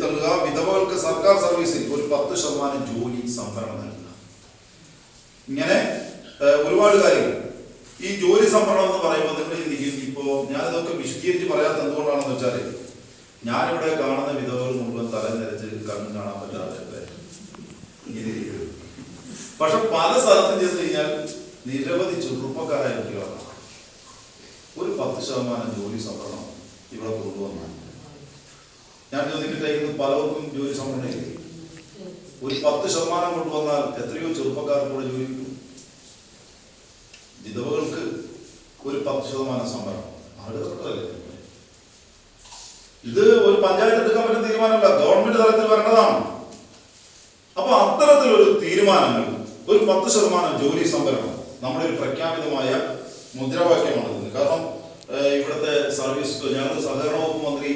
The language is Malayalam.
എഴുതിത്തള്ളുക വിധവകൾക്ക് സർക്കാർ സർവീസിൽ ഒരു പത്ത് ശതമാനം ജോലി സംവരണം നൽകുക. ഇങ്ങനെ ഒരുപാട് കാര്യങ്ങൾ. ഈ ജോലി സംവരണം എന്ന് പറയുമ്പോൾ നിങ്ങൾ ഇപ്പോ ഞാനിതൊക്കെ വിശദീകരിച്ച് പറയാത്ത എന്തുകൊണ്ടാണെന്ന് വെച്ചാൽ ഞാനിവിടെ കാണുന്ന വിധവകൾ മുഴുവൻ തല നിരച്ച് കണ്ണും കാണാൻ പറ്റാതെ. പക്ഷെ പല സ്ഥലത്തും ചെന്ന് കഴിഞ്ഞാൽ നിരവധി ചെറുപ്പക്കാരായ കുട്ടികളാണ് ഒരു പത്ത് ശതമാനം ജോലി സംവരണം ഇവിടെ കൊണ്ടുവന്നു ഞാൻ ചോദിക്കട്ടെ ഇന്ന് പലർക്കും ജോലി സംവരണം ഇല്ലേ? ഒരു പത്ത് ശതമാനം കൊണ്ടുവന്നാൽ എത്രയോ ചെറുപ്പക്കാർക്ക് കൂടെ ജോലി കിട്ടും. വിധവകൾക്ക് ഒരു പത്ത് ശതമാനം സംവരണം ഇത് ഒരു പഞ്ചായത്ത് എടുക്കാൻ പറ്റുന്ന തീരുമാനമല്ല ഗവൺമെന്റ് തലത്തിൽ വരേണ്ടതാണ്. അപ്പൊ അത്തരത്തിലൊരു തീരുമാനങ്ങൾ ഒരു പത്ത് ശതമാനം ജോലി സംവരണം നമ്മുടെ ഒരു പ്രഖ്യാപിതമായ മുദ്രാവാക്യമാണ് കാരണം ഇവിടുത്തെ സർവീസ് ഞങ്ങൾ സഹകരണ വകുപ്പ് മന്ത്രി